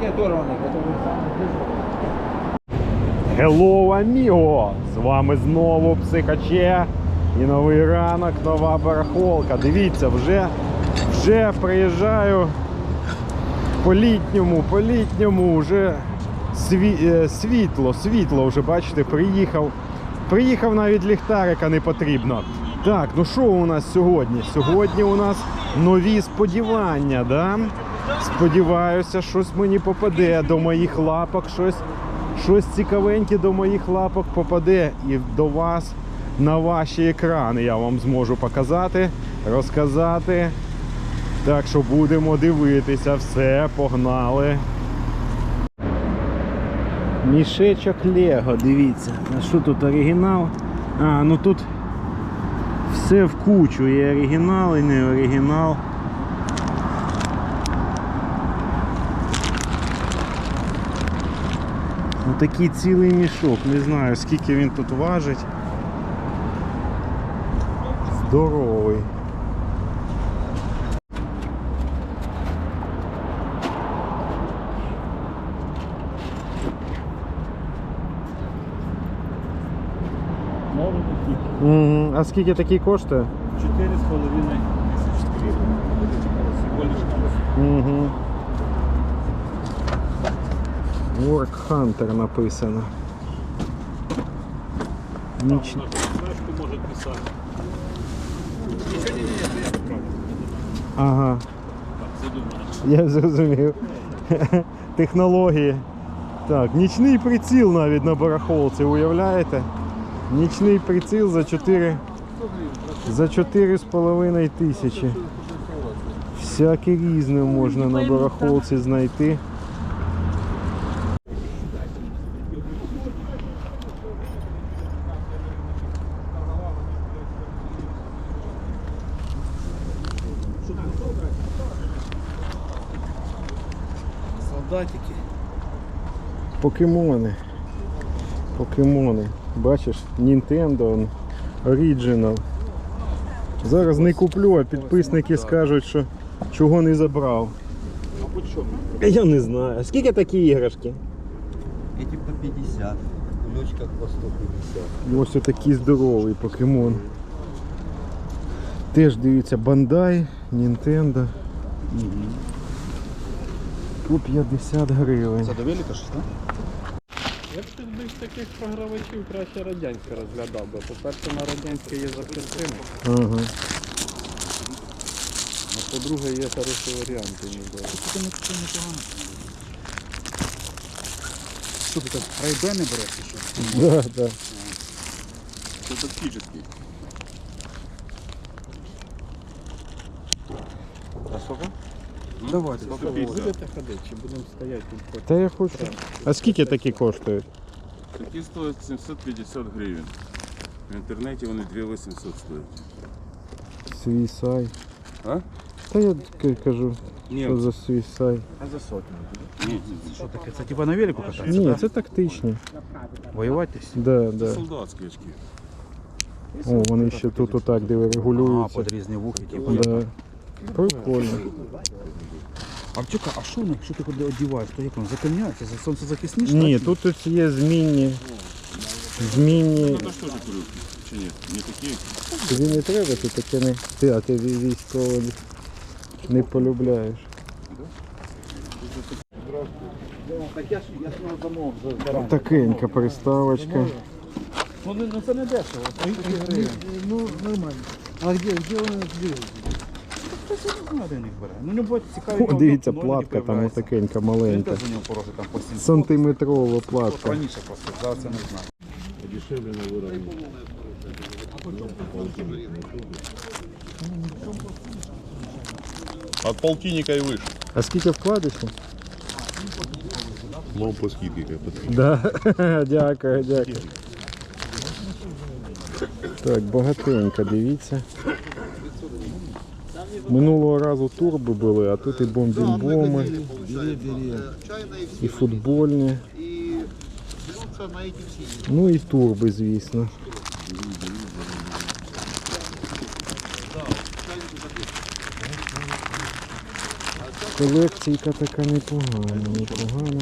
тільки оторваний, Hello, amigo! З вами знову Психаче і новий ранок, нова барахолка. Дивіться, вже, вже приїжджаю по літньому, по літньому, вже сві, е, світло, світло вже, бачите, приїхав. Приїхав навіть ліхтарика не потрібно. Так, ну що у нас сьогодні? Сьогодні у нас нові сподівання, да? Сподіваюся, щось мені попаде до моїх лапок, щось, щось цікавеньке до моїх лапок попаде і до вас на ваші екрани я вам зможу показати, розказати. Так що будемо дивитися, все, погнали. Мішечок Лего, дивіться. А що тут оригінал? А, ну тут все в кучу. І оригінал, і не оригінал. Отакий цілий мішок. Не знаю скільки він тут важить. Здоровий. Новий А скільки такий коштує? 4,5 тисяч гривень. Угу. Work Hunter написано. Ніч... Ага, я зрозумів. Технології. Так, нічний приціл навіть на барахолці, уявляєте? Нічний приціл за 4 за 4,5 тисячі. Всяке різне можна на барахолці знайти. Солдатики. Покемони. Покемони. Бачиш, Nintendo Original. Зараз не куплю, а підписники скажуть, що чого не забрав. Що? Я не знаю. Скільки такі іграшки? Эти по 50, в кулечках по 150. Ось отакий здоровий покемон. Теж дивіться Bandai, Nintendo. По 50 гривень. Це до велика щось, так? Я б з таких програвачів краще радянське розглядав, бо по-перше, на радянське є запчастини, Ага. а по-друге є хороші варіанти ніби. Що ти так райбени береш чи що? Да, да. Це тактичний. А сколько? Давайте, Будете ходити чи будемо стояти тут? Та я хочу. А скільки такі коштують? Такі стоять 750 гривень. В інтернеті вони 2800 стоять. Свій сай. А? Та я к- кажу, Ні, що за свій сай. А за сотню? ні, Що таке? Це типа на велику катається? Ні, це тактичні. Воюватись? Да, це да. солдатські очки. О, вони ще тут отак диви А, регулюються. під різні вухи, типу. Да. Прикольно. Арчука, а що, ну, якщо ти куди одіваєш, то як воно затемняється? За сонцезахисніше? Ні, так? тут ось є змінні. Змінні. Це теж курюшки. Чи ні? Не такі? Тобі не треба, ти таке не. Ти, а ти вій- військово не полюбляєш. Так я ж я ж його замов за Такенька приставочка. Ну, не- ну це не дешево. Ну, нормально. А де, де вони двигаються? Це не бере. Ну, буде цікаві. О, дивіться, платка там отакенька маленька. Теж у нього пороги там по 700. Сантиметрова платка. раніше просто, зараз це не знаю. Дешевле на виробі. От полтинника и выше. А скільки вкладишся? Ну, по скидке как Да. дякую, дякую. Так, багатенько, дивіться. Минулого разу турби були, а тут і бомбімбоми, і футбольні. Ну і турби, звісно. Колекційка така непогана, непогана.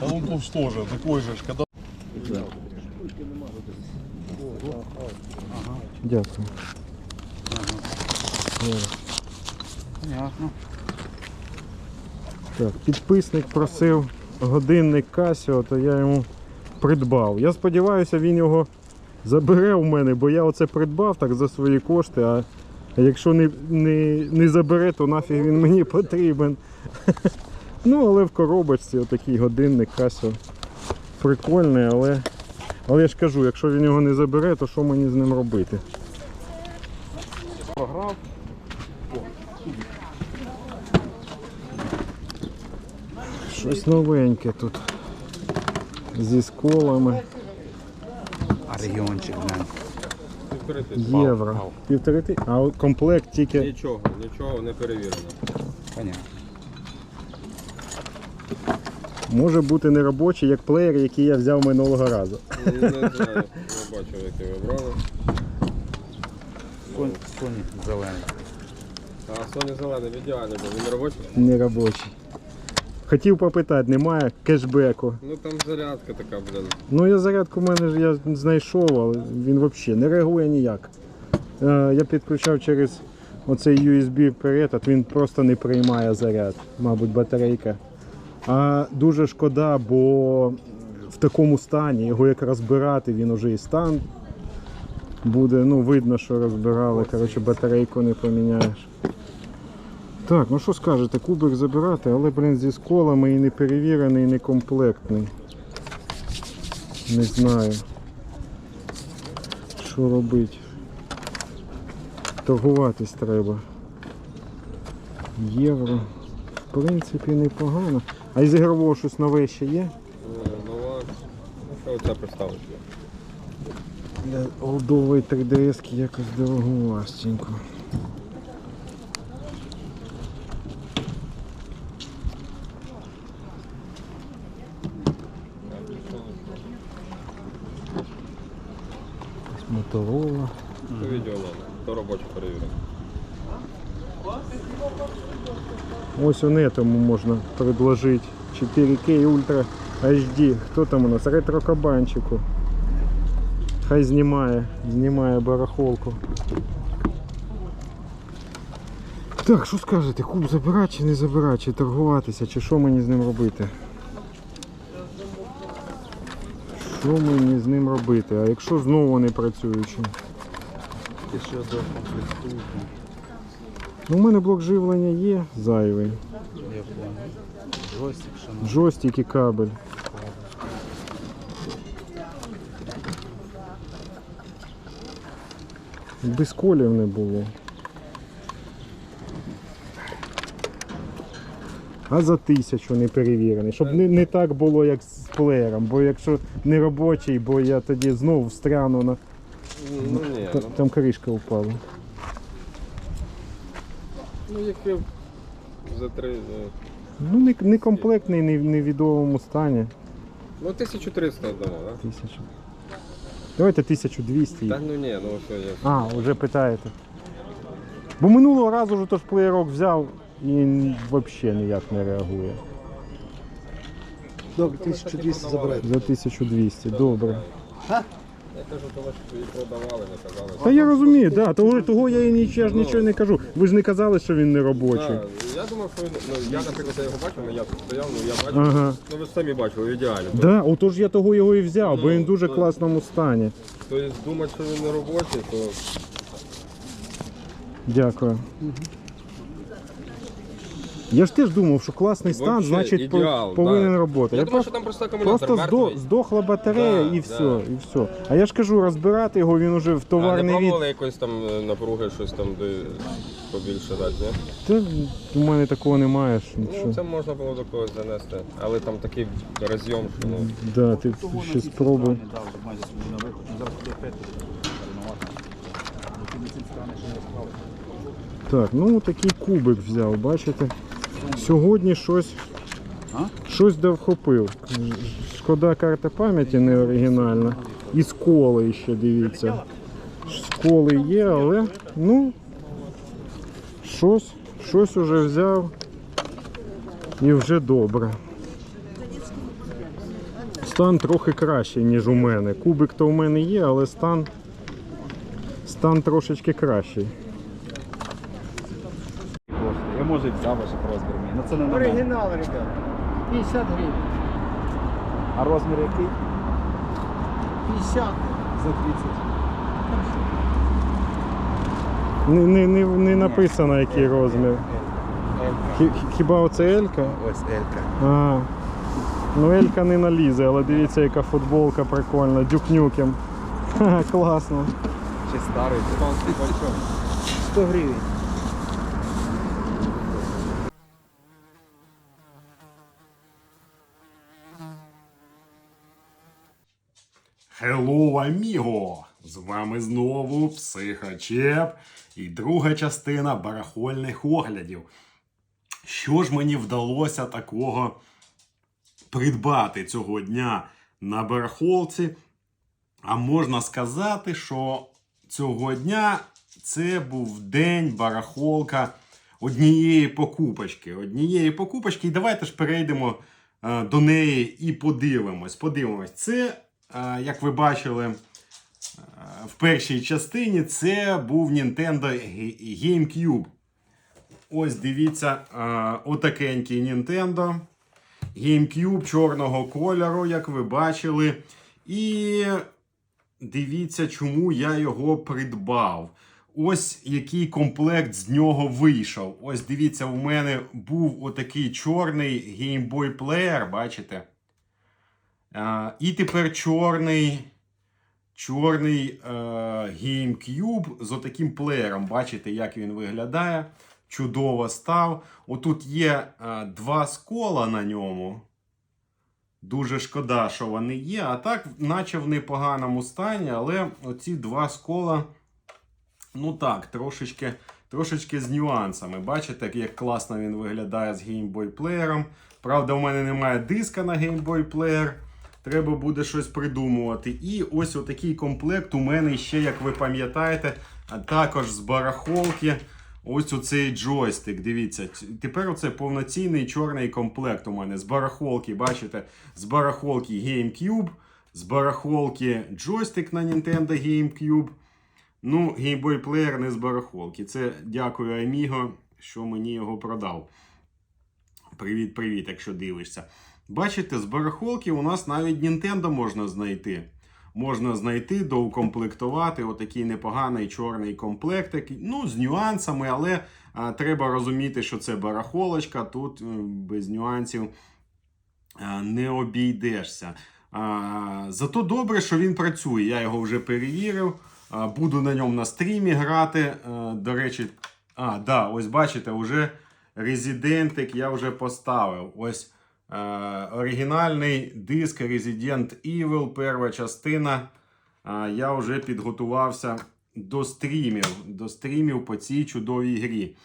А он тоже такой же, ж, когда Дякую. Понятно. Так, підписник просив годинник Casio, то я йому придбав. Я сподіваюся, він його забере у мене, бо я оце придбав так за свої кошти, а якщо не, не, не забере, то нафіг він мені потрібен. Ну, але в коробочці отакий годинник Casio. Прикольний, але, але я ж кажу, якщо він його не забере, то що мені з ним робити? Щось новеньке тут. Зі сколами. А регіончик, глянь. Євро. Півтори ти. А от комплект тільки. Нічого, нічого не перевірено. Понятно. Може бути неробочий, як плеєр, який я взяв минулого разу. Не знаю, не бачив, який ви брали. Соні зелений. А Sony зелений ідеальний був, він робочий. Неробочий. Хотів попитати, немає кешбеку. Ну там зарядка така, блин. Ну я зарядку в мене ж я знайшов, але він взагалі не реагує ніяк. Е, я підключав через оцей USB перетат, він просто не приймає заряд, мабуть, батарейка. А дуже шкода, бо в такому стані його як розбирати, він уже і стан буде, ну видно, що розбирали. Коротше, батарейку не поміняєш. Так, ну що скажете, кубик забирати, але, блін, зі сколами і не перевірений, і не комплектний. Не знаю. Що робити. Торгуватись треба. Євро. В принципі, непогано. А із ігрового щось нове ще є? Нова. Що оця приставочка? Для олдової 3DS якось дороговастенько. Моторола. Це відео надо. То робоче перевірено. Ось он этому можна предложить 4K Ultra HD. Хто там у нас? Ретро-кабанчику. Хай знімає, знімає барахолку. Так, що скажете, куб забирати чи не забирати, чи торгуватися, чи що мені з ним робити? Що мені з ним робити? А якщо знову не працюючи? Ну, у мене блок живлення є зайвий. Джойстик і кабель. Без колів не було. А за тисячу не перевірений. Щоб не, не так було, як з плеєром. Бо якщо не робочий, бо я тоді знову встряну на. Ну ні, Та- ну, Там кришка впала. ну яке за три. е, Ну, не, не комплектний, не в невідомому стані. Ну 1300 дамо, так? Тисяча. Давайте 1200. Та ну ні, ну що я. А, вже питаєте. Бо минулого разу ж тож плеєрок взяв і взагалі ніяк не реагує. Добре, 1200 забирайте. За 1200, добре. Я кажу, того, що її продавали, не казали. Та я розумію, да, того, того я і нічого, ж нічого не кажу. Ви ж не казали, що він не робочий. Так, я думав, що він. Ну, я, наприклад, я його бачив, але я тут стояв, ну я бачив. Ага. Ну ви ж самі бачили, ідеально. Да, отож я того його і взяв, бо Ну, він в дуже то- класному стані. Тобто думати, що він не робочий, то Дякую. Я ж теж думав, що класний стан, Вообще значить по- ідеал, повинен да. роботи. Я Я думаю, просто- що там просто акумулятор Просто здо, мертвий. здохла батарея Да, і да. все, і все. А я ж кажу, розбирати його він уже в А не товарний від. пробували якось там е, напруги, щось там де побільше дати, ні? Та у мене такого немає. ж Ну Нічого. це можна було до когось занести. Але там такий розйом, що ну. Да, ти ще спробуй. Не. Ну, не. Так, ну такий кубик взяв, бачите? Сьогодні щось. Щось довхопив. Шкода карта пам'яті не оригінальна. І сколи ще дивіться. приколи є, але ну щось, щось уже взяв і вже добре. Стан трохи кращий, ніж у мене. Кубик то у мене є, але стан, стан трошечки кращий. Я може і взяв ваше по мій. Ну це не нормально. Оригінал, ребят. 50 гривень. А розмір який? 50. За 30. Не, не, не, не написано який розмір. Хі- Хіба оце Елька? Ось Елька. А, ну Елька не налізе, але дивіться, яка футболка прикольна, дюкнюкем. Класно. Ще старий. Толстий большой. 100 гривень. Hello, аміго! З вами знову Психачеп і друга частина барахольних оглядів. Що ж мені вдалося такого придбати цього дня на барахолці? А можна сказати, що цього дня це був день барахолка однієї покупочки. Однієї покупочки. І давайте ж перейдемо е, до неї і подивимось. Подивимось. Це, як ви бачили е, в першій частині, це був Nintendo GameCube. Ось дивіться, е, отакенький Nintendo. GameCube чорного кольору, як ви бачили. І дивіться, чому я його придбав. Ось який комплект з нього вийшов. Ось дивіться, у мене був отакий чорний Player, бачите? І тепер чорний. Чорний е, GameCube з отаким плеєром. Бачите, як він виглядає. Чудово став. Отут є е, два скола на ньому. Дуже шкода, що вони є. А так, наче в непоганому стані, але оці два скола, ну так, трошечки, трошечки з нюансами. Бачите, як класно він виглядає з геймбой-плеєром. Правда, у мене немає диска на геймбой-плеєр. Треба буде щось придумувати. І ось отакий комплект у мене ще, як ви пам'ятаєте, також з барахолки. Ось оцей джойстик. Дивіться. Тепер оце повноцінний чорний комплект у мене. З барахолки, бачите, з барахолки GameCube, з барахолки джойстик на Nintendo GameCube. Ну, Player не з барахолки. Це дякую Amigo, що мені його продав. Привіт, привіт, якщо дивишся. Бачите, з барахолки у нас навіть Nintendo можна знайти. Можна знайти, доукомплектувати отакий непоганий чорний комплектик. Ну, з нюансами, але а, треба розуміти, що це барахолочка. Тут без нюансів а, не обійдешся. А, зато добре, що він працює. Я його вже перевірив. А, буду на ньому на стрімі грати. А, до речі, а, да, ось бачите, вже резидентик я вже поставив. Ось е, оригінальний диск Resident Evil, перша частина. Е, я вже підготувався до стрімів, до стрімів по цій чудовій грі.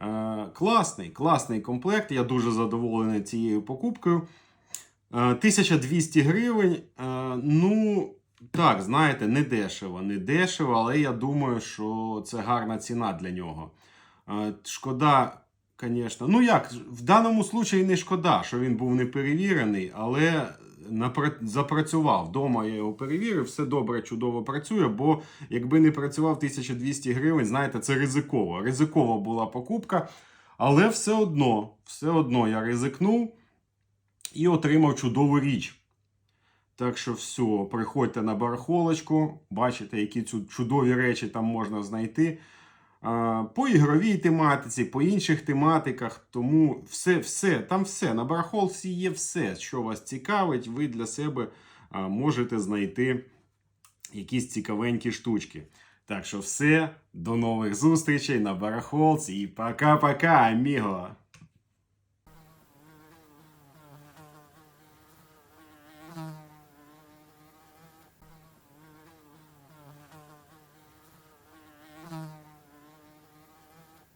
Е, класний, класний комплект. Я дуже задоволений цією покупкою. Е, 1200 гривень. Е, ну, так, знаєте, не дешево, не дешево, але я думаю, що це гарна ціна для нього. Е, Шкода, звісно. Ну як, в даному случаї не шкода, що він був не перевірений, але запрацював. Дома я його перевірив, все добре, чудово працює, бо якби не працював 1200 гривень, знаєте, це ризиково. Ризикова була покупка, але все одно, все одно я ризикнув і отримав чудову річ. Так що все, приходьте на барахолочку, бачите, які чудові речі там можна знайти. По ігровій тематиці, по інших тематиках. Тому все, все, там все. На барахолці є все, що вас цікавить, ви для себе можете знайти якісь цікавенькі штучки. Так що все, до нових зустрічей на барахолці і пока-пока, аміго!